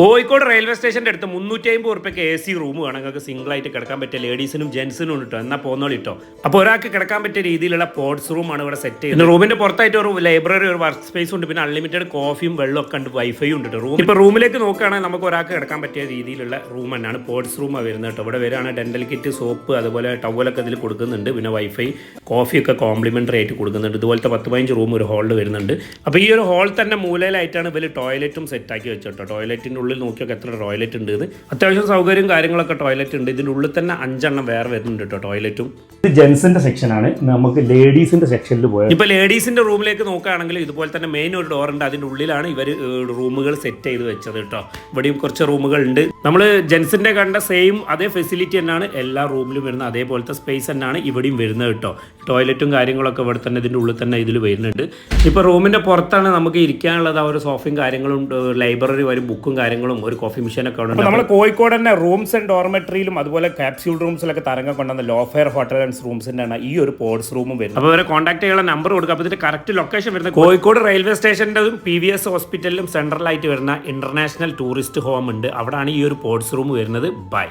Kozhikode railway സ്റ്റേഷന്റെ അടുത്ത് മുന്നൂറ്റി അമ്പത് ഉറുപ്പ്യക്ക് എ സി റൂം വേണം. നിങ്ങൾക്ക് സിംഗിൾ ആയിട്ട് കിടക്കാൻ പറ്റിയ ലേഡീസിനും ജെൻസിനും ഉണ്ട് എന്നാൽ പോകുന്നോളി കേട്ടോ അപ്പോൾ ഒരാൾക്ക് കിടക്കാൻ പറ്റിയ രീതിയിലുള്ള പോർട്സ് റൂമാണ് ഇവിടെ സെറ്റ് ചെയ്യുന്നത്. റൂമിന്റെ പുറത്തായിട്ട് ഒരു ലൈബ്രറി ഒരു വർക്ക് സ്പേസ് ഉണ്ട്. പിന്നെ അൺലിമിറ്റഡ് കോഫിയും വെള്ളവും ഒക്കെ ഉണ്ട് വൈഫൈ ഉണ്ട് റൂം ഇപ്പോൾ റൂമിലേക്ക് നോക്കുകയാണെങ്കിൽ നമുക്ക് ഒരാൾക്ക് കിടക്കാൻ പറ്റിയ രീതിയിലുള്ള റൂം തന്നെയാണ്. പോർട്സ് റൂം വരുന്നത് കേട്ടോ ഇവിടെ വരികയാണ് ഡെന്റൽ കിറ്റ് സോപ്പ് അതുപോലെ ടവലൊക്കെ ഇതിൽ കൊടുക്കുന്നുണ്ട്. പിന്നെ വൈഫൈ കോഫിയൊക്കെ കോംപ്ലിമെന്ററി ആയിട്ട് കൊടുക്കുന്നുണ്ട്. ഇതുപോലത്തെ പത്ത് പതിനഞ്ച് റൂം ഒരു ഹാളിൽ വരുന്നുണ്ട്. അപ്പോൾ ഈ ഒരു ഹാൾ തന്നെ മൂലയിലായിട്ടാണ് ഇവർ ടോയ്ലറ്റും സെറ്റാക്കി വെച്ചോട്ടോ ടോയ്ലറ്റിന്റെ ഉള്ളിൽ നോക്കിയൊക്കെ എത്ര ടോയ്ലറ്റ് ഉണ്ട് ഇത്. അത്യാവശ്യം സൗകര്യം കാര്യങ്ങളൊക്കെ ടോയ്ലറ്റ് ഉണ്ട്. ഇതിന്റെ ഉള്ളിൽ തന്നെ അഞ്ചെണ്ണം വേറെ വരുന്നുണ്ട് കേട്ടോ ടോയ്ലറ്റും ഇത് ജെൻസിന്റെ സെക്ഷനാണ് നമുക്ക് ലേഡീസിന്റെ സെക്ഷനിൽ പോയത് ഇപ്പൊ ലേഡീസിന്റെ റൂമിലേക്ക് നോക്കുകയാണെങ്കിൽ ഇതുപോലെ തന്നെ മെയിൻ ഒരു ഡോർ ഉണ്ട്. അതിന്റെ ഉള്ളിലാണ് ഇവർ റൂമുകൾ സെറ്റ് ചെയ്ത് വെച്ചത് കേട്ടോ ഇവിടെയും കുറച്ച് റൂമുകൾ ഉണ്ട്. നമ്മൾ ജെൻസിന്റെ കണ്ട സെയിം അതേ ഫെസിലിറ്റി തന്നെയാണ്. എല്ലാ റൂമിലും വരുന്നത് അതേപോലത്തെ സ്പേസ് തന്നെയാണ് ഇവിടെയും വരുന്നത് കേട്ടോ ടോയ്ലറ്റും കാര്യങ്ങളൊക്കെ ഇവിടെ തന്നെ ഇതിന്റെ ഉള്ളിൽ തന്നെ ഇതിൽ വരുന്നുണ്ട്. ഇപ്പൊ റൂമിന്റെ പുറത്താണ് നമുക്ക് ഇരിക്കാനുള്ളത്. ആ ഒരു സോഫയും കാര്യങ്ങളും ലൈബ്രറി വരും ബുക്കും കാര്യങ്ങളും ഒരു കോഫി മെഷീനൊക്കെ അവിടെ ഉണ്ട്. നമ്മൾ കോഴിക്കോട് തന്നെ റൂംസ് ആൻഡ് ഡോർമെട്രിയിലും അതുപോലെ കാപ്സ്യൂൾ റൂംസിലൊക്കെ തരംഗം കൊണ്ടുവന്ന ലോഫെയർ ഹോട്ടൽ ആൻഡ് റൂംസിന്റെ ആണ് ഈ ഒരു പോർട്സ് റൂമും വരുന്നത്. അപ്പോൾ അവരെ കോൺടാക്ട് ചെയ്യാനുള്ള നമ്പർ കൊടുക്കുക. അപ്പോൾ ഇതിന്റെ കറക്റ്റ് ലൊക്കേഷൻ വരുന്നത് കോഴിക്കോട് റെയിൽവേ സ്റ്റേഷന്റെതും പി വി എസ് ഹോസ്പിറ്റലിലും സെൻട്രലായിട്ട് വരുന്ന ഇന്റർനാഷണൽ ടൂറിസ്റ്റ് ഹോം ഉണ്ട്. അവിടെയാണ് ഈ ഒരു പോർട്സ് റൂം വരുന്നത്. ബൈ